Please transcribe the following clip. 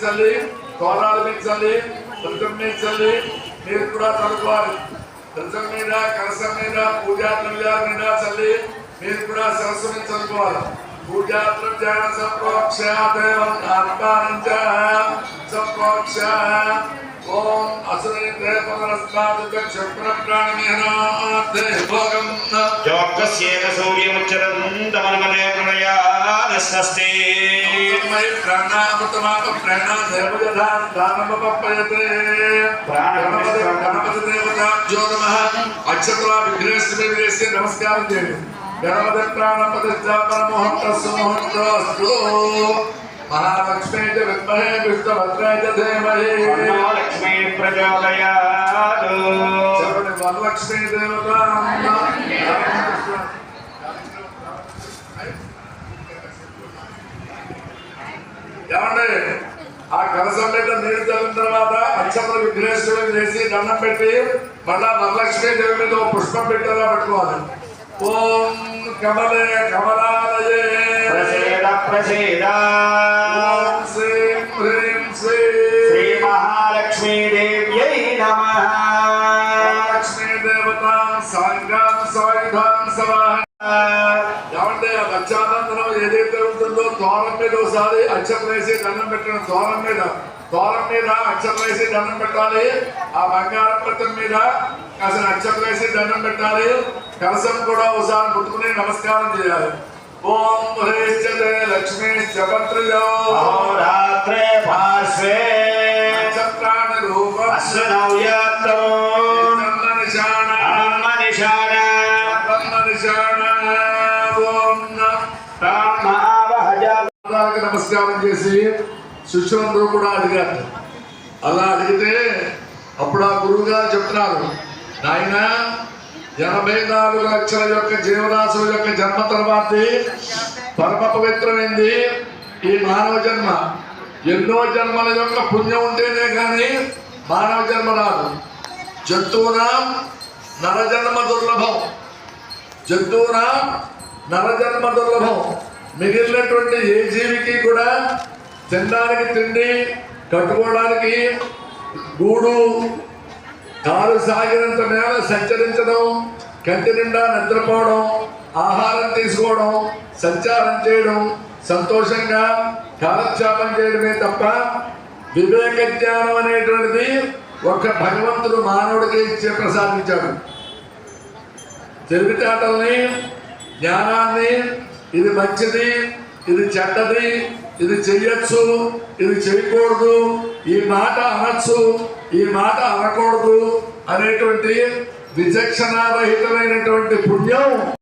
चालले कोलाड बीच चालले बलगम बीच चालले नेरपुरा तालुका ధ్వజం మీద కలసం మీద పూజా ద్రవ్యాల మీద చల్లి మీరు కూడా సరస్వతిని చదువుకోవాలి పూజా ద్రవ్యాన సప్రోక్ష దేవం ఆత్మానంచ సప్రోక్ష ఓం అసుని దేవరస్మాదుక క్షప్ర ప్రాణమిహనాత్ భోగం యోగస్యేన సూర్యముచ్చరం దమనమనే ప్రణయాదస్సస్తే वे प्राणामतमाप प्राणाधर्मजधां दानमपपयते गणपतिदेवताभ्यो नमः अक्षत्रा विघ्नेश्वरी विघ्नेश्वरी नमस्कारं देवे गणपतिप्राणपतिस्थापनमुहूर्तस्मुहूर्तस्तु महालक्ष्मी च विद्महे विष्णुभद्राय च धीमहि। लक्ष्मी प्रचोदयात् वरलक्ष्मी देवता। ఏమండి? ఆ కలసంపేట నీరు తగిన తర్వాత అచ్చమ్మలు విఘ్నేశ్వరుడు చేసి దండం పెట్టి మళ్ళా వరలక్ష్మీ దేవి మీద పుష్పం పెట్టేలా పెట్టుకోవాలి. ఓం కమలే కమలాలయే. ప్రసేద ప్రసేద. ఓం శ్రీం హ్రీం శ్రీ. శ్రీ మహాలక్ష్మీ దేవ్యై నమః. లక్ష్మీ దేవతాం సాంగాం అక్షానందనం ఏదైతే ఉంటుందో ద్వారం మీద ఒకసారి అచ్చం వేసి దండం పెట్టడం ద్వారం మీద ద్వారం మీద అచ్చం వేసి దండం పెట్టాలి. ఆ బంగారం పట్టం మీద కాసిన అచ్చం వేసి దండం పెట్టాలి. కలసం కూడా ఒకసారి ముట్టుకుని నమస్కారం చేయాలి. ఓం హరేశ్చరే లక్ష్మీ శపత్రయో రాత్రే భాషే నక్షత్రాన్ని రూపం. అశ్వనవ్యా. నమస్కారం చేసి శిష్యులందరూ కూడా అడిగారు. అలా అడిగితే అప్పుడు ఆ గురువు గారు చెప్తున్నారు నాయన ఎనభై నాలుగు లక్షల యొక్క జీవరాశుల యొక్క జన్మ తర్వాత పరమ పవిత్రమైంది ఈ మానవ జన్మ. ఎన్నో జన్మల యొక్క పుణ్యం ఉంటేనే కానీ మానవ జన్మ రాదు. జంతువునా నరజన్మ దుర్లభం. జంతువునా నరజన్మ దుర్లభం. మిగిలినటువంటి ఏ జీవికి కూడా తినడానికి తిండి కట్టుకోవడానికి గూడు కాలు సాగినంత మేర సంచరించడం కంటి నిండా నిద్రపోవడం ఆహారం తీసుకోవడం సంచారం చేయడం సంతోషంగా కాలక్షేపం చేయడమే తప్ప వివేక జ్ఞానం అనేటువంటిది ఒక భగవంతుడు మానవుడికి ఇచ్చే ప్రసాదించాడు. తెలివితేటల్ని జ్ఞానాన్ని ఇది మంచిది ఇది చెడ్డది ఇది చెయ్యొచ్చు ఇది చేయకూడదు ఈ మాట అనొచ్చు ఈ మాట అనకూడదు అనేటువంటి విచక్షణారహితమైనటువంటి పుణ్యం.